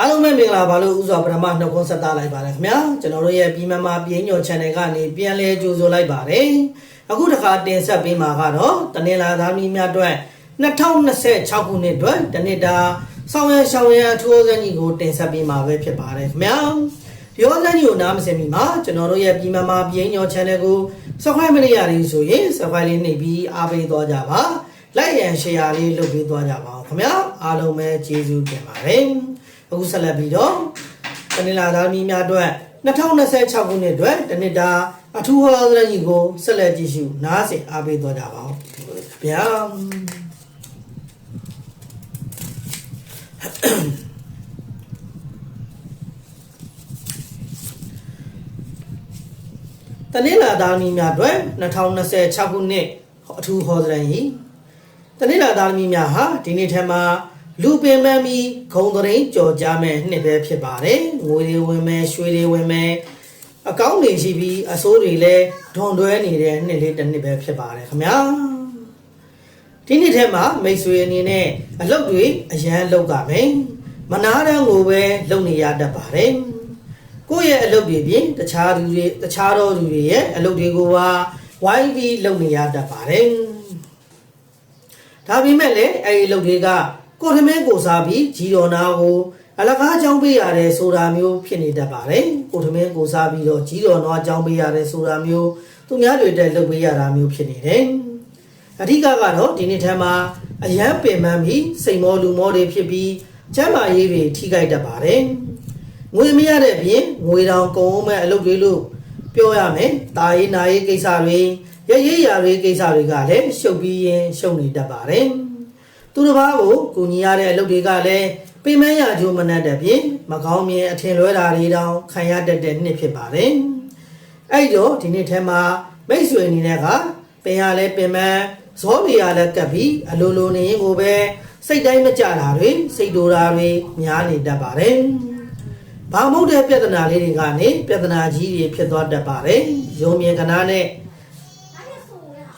အားလုံးပဲမင်္ဂလာပါလို့ဥစွာပထမနှုတ်ခွန်းဆက်သလိုက်ပါတယ်ခင်ဗျာကျွန်တော်တို့ရဲ့ပြည်မမာပြင်းညော် channel ကနေပြန်လဲကြိုဆိုလိုက်ပါတယ်အခုတစ်ခါတင်ဆက်ပေးမှာကတော့တနင်္လာသားမီးများအတွက်2026ခုနှစ်အတွက်တနစ်တာဆောင်ရရှောင်းရအထိုးစင်းကြီးကိုတင်ဆက်ပေးမှာပဲဖြစ်ပါတယ်ခင်ဗျာဒီရောစင်းကြီးကိုနားမစင်မီမှာကျွန်တော်တို့ရဲ့ပြည်မမာပြင်းညော် channel ကို subscribe မလုပ်ရသေးဘူးဆိုရင် subscribe လေးနှိပ်ပြီးအားပေးသွားကြပါ like and share လေးလုပ်ပေးသွားကြပါဦးခင်ဗျာအားလုံးပဲကျေးဇူးတင်ပါတယ်အခုဆက်လက်ပြီးတော့တနင်္လာသားမီးများအတွက်2026ခုနှစ်အတွက်တနစ်တာအထူးဟောစရကြီးကိုဆက်လက်ကြည့်ရှုနားဆင်အားပေးသွားကြပါဦးခင်ဗျာတနင်္လာသားမီးများအတွက်2026ခုနှစ်အထူးဟောစရကြီး တနင်္လာသားမီးများဟာဒီနေ့ထက်မှာလူပင်ပန်းပြီးဂုံတရင်ကြော်ကြမဲ့နှစ်ပဲဖြစ်ပါတယ်ငွေတွေဝင်မဲ့ရွှေတွေဝင်မဲ့အကောင့်တွေရှိပြီးအစိုးတွေလည်းဒွန်တွဲနေတဲ့နှစ်လေးတစ်နှစ်ပဲဖြစ်ပါတယ်ခင်ဗျာဒီနှစ်ထဲမှာမိတ်ဆွေအနေနဲ့အလုပ်တွေအရန်လုပ်ကြမယ်မနာတန်းကိုပဲလုပ်နေရတတ်ပါတယ်ကိုယ့်ရဲ့အလုပ်တွေပြင်တခြားသူတွေတခြားသောသူတွေရဲ့အလုပ်တွေကိုပါဝိုင်းပြီးလုပ်နေရတတ်ပါတယ် ဒါပေမဲ့လည်းအဲဒီအလုပ်တွေကကိုထမင်းကိုစားပြီးဂျီတော်နာကိုအလကားကြောင်းပေးရတယ်ဆိုတာမျိုးဖြစ်နေတတ်ပါတယ်ကိုထမင်းကိုစားပြီးတော့ဂျီတော်နာကြောင်းပေးရတယ်ဆိုတာမျိုးသူများတွေတက်လုပ်ပေးရတာမျိုးဖြစ်နေတယ်အဓိကကတော့ဒီနေ့ထမ်းမှာအရန်ပင်ပန်းပြီးစိတ်မောလူမောတွေဖြစ်ပြီးကျမ်းမာရေးတွေထိခိုက်တတ်ပါတယ်ငွေမရတဲ့ပြင်ငွေတောင်ကုန်အောင်မဲ့အလုပ်တွေလို့ပြောရမယ်တာရေးနာရေးကိစ္စတွေ ရရေးရာတွေကိစ္စတွေကလည်းရှုပ်ပြီးရင်ရှုပ်နေတတ်ပါတယ်သူတစ်ပါးကိုကူညီရတဲ့အလုပ်တွေကလည်းပိမန်းရကြိုးမနှက်တဲ့ပြင်မကောင်းမြင်အထင်လွဲတာတွေတောင်ခံရတတ်တဲ့နှစ်ဖြစ်ပါတယ်အဲ့တော့ဒီနေ့ထဲမှာမိတ်ဆွေအနေနဲ့ကပင်ရလဲပင်မန်းဇောနေရလဲကပ်ပြီးအလိုလိုနေရင်ကိုပဲစိတ်တိုင်းမကြတာတွေစိတ်တူတာတွေများနေတတ်ပါတယ်ဘာမဟုတ်တဲ့ပြဿနာလေးတွေကနေပြဿနာကြီးတွေဖြစ်သွားတတ်ပါတယ်ရုံမြင်ကနာနဲ့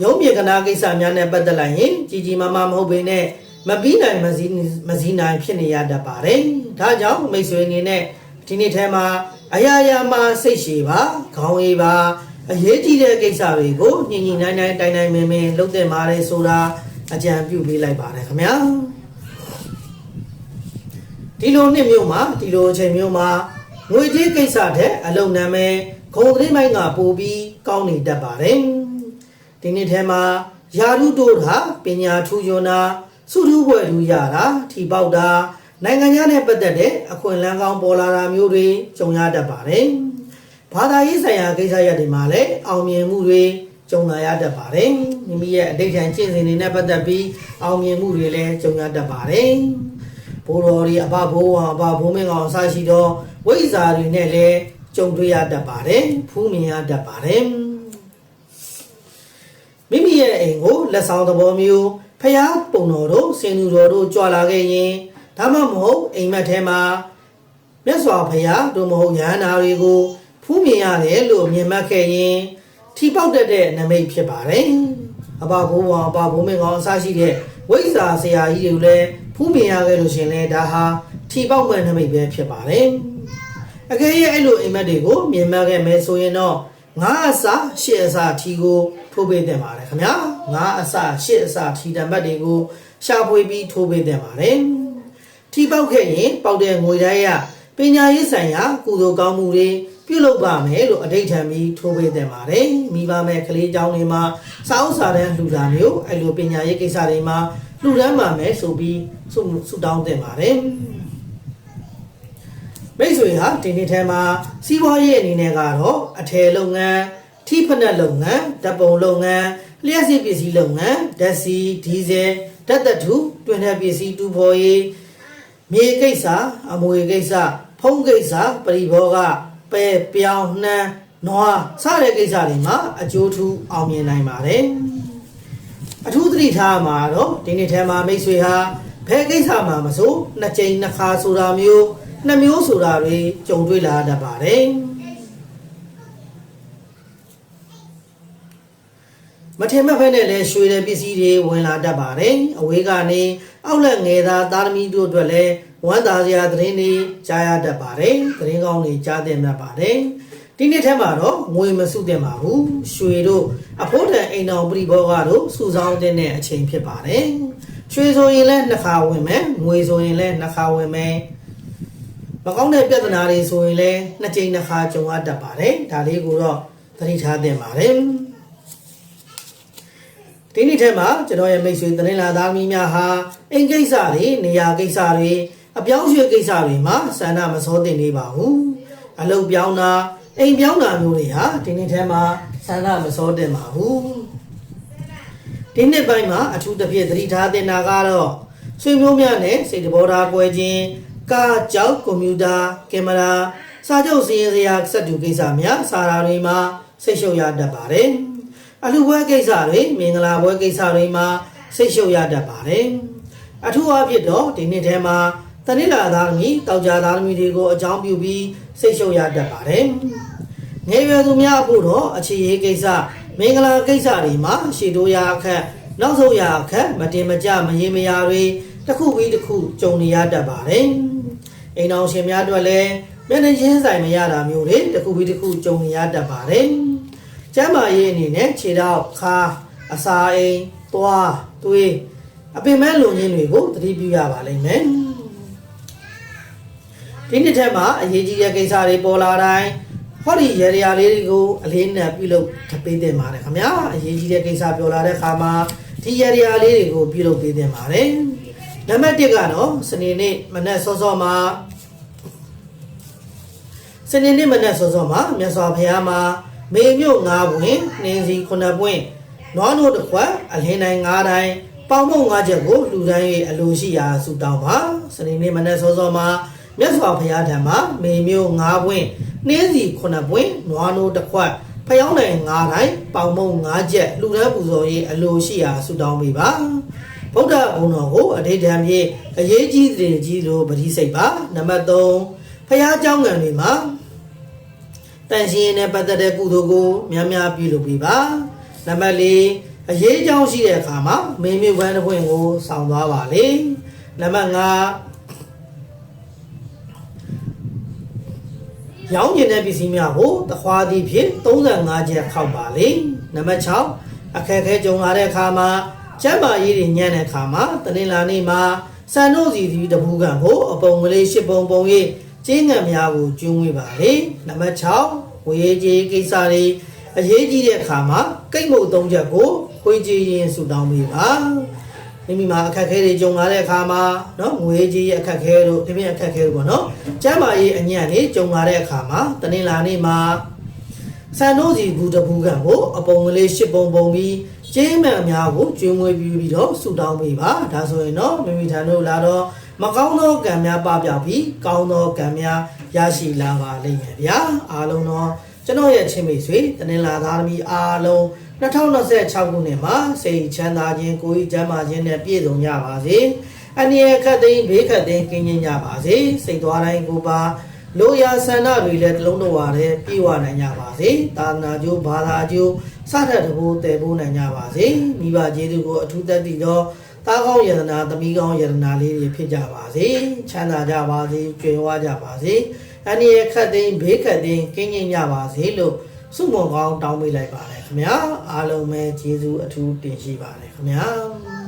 ရုံမြင်ကနာကိစ္စများနဲ့ပတ်သက်လိုက်ရင်ကြီးကြီးမားမားမဟုတ်ဘဲနဲ့မပြီးနိုင်မစည်းမစည်းနိုင်ဖြစ်နေရတတ်ပါတယ်ဒါကြောင့်မိတ်ဆွေအနေနဲ့ဒီနေ့ထဲမှာအရာရာမှာစိတ်ရှည်ပါခေါင်းအေးပါအရေးကြီးတဲ့ကိစ္စတွေကိုညင်ညင်နိုင်နိုင်တိုင်တိုင်မင်းမင်းလုပ်တဲ့မားရဲဆိုတာအကြံပြုပေးလိုက်ပါတယ်ခင်ဗျာဒီလိုနှစ်မျိုးမှာဒီလိုအချိန်မျိုးမှာငွေကြေးကိစ္စတဲ့အလုံနာမယ်ဂုံသတင်းပိုင်းကပို့ပြီးကောင်းနေတတ်ပါတယ် ဒီနေ့ထဲမှာယာရုတို့ဟာပညာထူးချွန်တာစုထူးပွဲထူးရတာထီပေါက်တာနိုင်ငံခြားနဲ့ပတ်သက်တဲ့အခွင့်အလမ်းကောင်းပေါ်လာတာမျိုးတွေကြုံရတတ်ပါတယ်ဘာသာရေးဆိုင်ရာကိစ္စရပ်တွေမှာလည်းအောင်မြင်မှုတွေကြုံလာရတတ်ပါတယ်မိမိရဲ့အတိတ်ခံကျင့်စဉ်တွေနဲ့ပတ်သက်ပြီးအောင်မြင်မှုတွေလည်းကြုံရတတ်ပါတယ်ဘိုးတော်တွေအဘဘိုးဝါအဘဘိုးမင်းကောင်အစရှိသောဝိဇ္ဇာတွေနဲ့လည်းကြုံတွေ့ရတတ်ပါတယ်ဖူးမြင်ရတတ်ပါတယ် မိမိရဲ့အိမ်ကိုလက်ဆောင်သဘောမျိုးဖျားပုံတော်တို့စင်သူတော်တို့ကြွလာခဲ့ရင်ဒါမှမဟုတ်အိမ်မက်ထဲမှာမြတ်စွာဘုရားတို့မဟုတ်ယဟန္တာတွေကိုဖူးမြင်ရတယ်လို့မြင်မှတ်ခဲ့ရင်ထိပေါက်တတ်တဲ့နမိတ်ဖြစ်ပါတယ်အဘဘိုးဝါအဘဘိုးမင်းကောင်အစရှိတဲ့ဝိဇ္ဇာဆရာကြီးတွေလည်းဖူးမြင်ရခဲ့လို့ရှင်လဲဒါဟာထိပေါက်မဲ့နမိတ်ပဲဖြစ်ပါတယ်အကယ်၍အဲ့လိုအိမ်မက်တွေကိုမြင်မှတ်ခဲ့မယ်ဆိုရင်တော့ ငါအစာရှစ်အစာထီကိုထိုးပေးတင်ပါတယ်ခင်ဗျာငါအစာရှစ်အစာထီတံပတ်တွေကိုရှာဖွေပြီးထိုးပေးတင်ပါတယ်ထီပေါက်ခဲ့ရင်ပေါက်တဲ့ငွေတိုင်းရပညာရေးဆိုင်ရာကုသိုလ်ကောင်းမှုတွေပြုလုပ်ပါမယ်လို့အဋိဌံပြီးထိုးပေးတင်ပါတယ်မိဘမဲ့ကလေးကျောင်းတွေမှာစာအုပ်စာတမ်းလှူတာမျိုးအဲ့လိုပညာရေးကိစ္စတွေမှာလှူဒန်းပါမယ်ဆိုပြီးဆုဆုတောင်းတင်ပါတယ် မိတ်ဆွေဟာဒီနေ့ထဲမှာစီးပွားရေးအနေနဲ့ကတော့အထည်လုပ်ငန်းထိဖက်နက်လုပ်ငန်းဓာတ်ပုံလုပ်ငန်းလျှက်စစ်ပစ္စည်းလုပ်ငန်းဓာတ်ဆီဒီဇယ်ဓာတ်သတ္ထုတွင်တဲ့ပစ္စည်းတူဖော်ရေးမြေကိစ္စအမွေကိစ္စဖုံးကိစ္စပရိဘောဂပဲပြောင်းနှမ်းနွားစတဲ့ကိစ္စတွေမှာအကျိုးထူးအောင်မြင်နိုင်ပါတယ်အထူးသတိထားမှာတော့ဒီနေ့ထဲမှာမိတ်ဆွေဟာဘယ်ကိစ္စမှာမဆိုနှစ်ကြိမ်နှစ်ခါဆိုတာမျိုး နှစ်မျိုးဆိုတာတွေကြုံတွေ့လာတတ်ပါတယ်မထင်မှတ်ဖက်နဲ့လည်းရွှေတဲ့ပစ္စည်းတွေဝင်လာတတ်ပါတယ်အဝေးကနေအောက်လက်ငယ်သားသားသမီးတို့အတွက်လည်းဝမ်းသာစရာသတင်းတွေကြားရတတ်ပါတယ်သတင်းကောင်းတွေကြားသိတတ်ပါတယ်ဒီနေ့ထဲမှာတော့ငွေမစုတင်ပါဘူးရွှေတို့အဖို့တန်အိမ်တော်ပြိဘောကတို့စုဆောင်းတဲ့အချိန်ဖြစ်ပါတယ်ရွှေဆိုရင်လည်းနှစ်ခါဝင်မယ်ငွေဆိုရင်လည်းနှစ်ခါဝင်မယ်မ ကောင်းတဲ့ပြဿနာတွေဆိုရင်လည်းနှစ်ကြိမ်နှစ်ခါကြုံရတတ်ပါတယ်ဒါလေးကိုတော့သတိထားသင့်ပါတယ်ဒီနေ့ထဲမှာကျွန်တော်ရဲ့မိတ်ဆွေသတင်းလာသားမီးများဟာအိမ်ကိစ္စတွေနေရာကိစ္စတွေအပြောင်းရွှေ့ကိစ္စတွေမှာဆန္ဒမစောတင်နေပါဘူးအလုပ်ပြောင်းတာအိမ်ပြောင်းတာမျိုးတွေဟာဒီနေ့ထဲမှာဆန္ဒမစောတင်ပါဘူးဒီနေ့ပိုင်းမှာအထူးသဖြင့်သတိထားတင်တာကတော့ဆွေမျိုးများနဲ့စိတ်တဘောထားကွဲခြင်း ကားကြောက်ကွန်ပျူတာကင်မရာစာချုပ်စီရင်စရာစက်တူကိစ္စများစာရာတွေမှာစိတ်ရှုပ်ရတတ်ပါတယ်အလှပွဲကိစ္စတွေမင်္ဂလာပွဲကိစ္စတွေမှာစိတ်ရှုပ်ရတတ်ပါတယ်။အထူးအဖြစ်တော့ဒီနှစ်ထဲမှာတနင်္လာသားသမီးတောက်ကြသားသမီးတွေကိုအကြောင်းပြုပြီးစိတ်ရှုပ်ရတတ်ပါတယ်။ငယ်ရွယ်သူများအဖို့တော့အခြေရေးကိစ္စမင်္ဂလာကိစ္စတွေမှာရှေ့တိုးရအခက်နောက်ဆုံးရအခက်မတင်မကြမရေမရာတွေတစ်ခုပြီးတစ်ခုကြုံနေရတတ်ပါတယ်။ အိမ်အောင်ရှင်များအတွက်လည်းမျက်နှာချင်းဆိုင်မရတာမျိုးတွေတစ်ခုပြီးတစ်ခုကြုံနေရတတ်ပါတယ်။ကျမ်းမာရေးအနေနဲ့ခြေထောက်ခါအစာအိမ်သွားသွေးအပင်မဲ့လုံရင်းတွေကိုသတိပြုရပါလိမ့်မယ်ဒီနှစ်ထဲမှာအရေးကြီးတဲ့ကိစ္စတွေပေါ်လာတိုင်းဟောဒီရေရာလေးတွေကိုအလေးနဲ့ပြုလုပ်ထပ်ပေးတင်ပါတယ်ခင်ဗျာအရေးကြီးတဲ့ကိစ္စပြောလာတဲ့အခါမှာဒီရေရာလေးတွေကိုပြုလုပ်ပေးတင်ပါတယ် နံပါတ်1ကတော့စနေနေ့မနက်စောစောမှာစနေနေ့မနက်စောစောမှာမြတ်စွာဘုရားမှာမေမြို့၅ပွင့်နှင်းစီ9ပွင့်နွားနို့တစ်ခွက်အလင်းတိုင်း9တိုင်းပေါင်မုံ၅ချက်ကိုလူတိုင်းရဲ့အလိုရှိရာဆုတောင်းပါစနေနေ့မနက်စောစောမှာမြတ်စွာဘုရားထံမှာမေမြို့၅ပွင့်နှင်းစီ9ပွင့်နွားနို့တစ်ခွက်ဖျောင်းတိုင်း9တိုင်းပေါင်မုံ5ချက်လူတန်းပူဇော်ရေးအလိုရှိရာဆုတောင်းပေးပါ ဗုဒ္ဓဘုံတော်ကိုအဋိဌံဖြင့်အရေးကြီးတဲ့ကြီးလိုပတိစိတ်ပါနံပါတ်3ဖျားเจ้าငံတွေမှာ တန်ရှင်နဲ့ပတ်သက်တဲ့ကုသိုလ်ကိုများများပြုလုပ်ပေးပါနံပါတ်၄အရေးကြောင်းရှိတဲ့အခါမှာမင်းမြဝမ်းတစ်ခွင့်ကိုဆောင်သွားပါလေနံပါတ်5ရောင်းကျင်တဲ့ပစ္စည်းများကိုတခွားသည်ဖြင့်35ချက်ခောက်ပါလေနံပါတ်6အခက်အခဲကြုံလာတဲ့အခါမှာ ကျမ်းမာရေးတွေညံ့တဲ့အခါမှာတနင်္လာနေ့မှာစံတို့စီစီတပူကံကိုအပုံကလေး၈ပုံပုံရေးကျင်းငံများကိုကျွန်းဝေးပါလေနံပါတ်6ဝေးကြီးကိစ္စတွေအရေးကြီးတဲ့အခါမှာကိတ်မုတ်၃ချက်ကိုခွေးကြီးရင်ဆူတောင်းပေးပါမိမိမှာအခက်အခဲတွေကြုံလာတဲ့အခါမှာเนาะငွေကြီးရဲ့အခက်အခဲတို့ဒီပြင်အခက်အခဲတို့ပေါ့เนาะကျမ်းမာရေးအညံ့နေကြုံလာတဲ့အခါမှာတနင်္လာနေ့မှာ စံတို့စီဘူးတဘူးကံကိုအပုံကလေးရှစ်ပုံပုံပြီး ကျင်းမှန်အများကိုကျွေးမွေးပြီးပြီးတော့ဆူတောင်းပေးပါဒါဆိုရင်တော့မိမိထံတို့လာတော့မကောင်းသောကံများပပျောက်ပြီးကောင်းသောကံများရရှိလာပါလိမ့်မယ်ဗျာအားလုံးတော့ကျွန်တော်ရဲ့ချင်းမိတ်ဆွေတနင်္လာသားသမီးအားလုံး2026ခုနှစ်မှာစိတ်ချမ်းသာခြင်းကိုယ်ဤကျန်းမာခြင်းနဲ့ပြည့်စုံကြပါစေအနည်းခတ်သိမ်းဘေးခတ်သိမ်းကင်းကျင်းကြပါစေစိတ်သွားတိုင်းကိုယ်ပါလိုရာဆန္ဒတွေလည်းတစ်လုံးတော်ပါတဲ့ပြေဝနိုင်ကြပါစေသာသနာကျိုးဘာသာကျိုး စတဲ့တဘိုးတည်ဖို့နိုင်ကြပါစေမိဘကျေးဇူးကိုအထူးသက်တည်သောတားကောင်းယတနာသမီးကောင်းယတနာလေးတွေဖြစ်ကြပါစေချမ်းသာကြပါစေကြွယ်ဝကြပါစေအနည်းခတ်သိမ်းဘေးခတ်သိမ်းကင်းကျင်းကြပါစေလို့ဆုမွန်ကောင်းတောင်းပေးလိုက်ပါတယ်ခင်ဗျာအားလုံးပဲကျေးဇူးအထူးတင်ရှိပါတယ်ခင်ဗျာ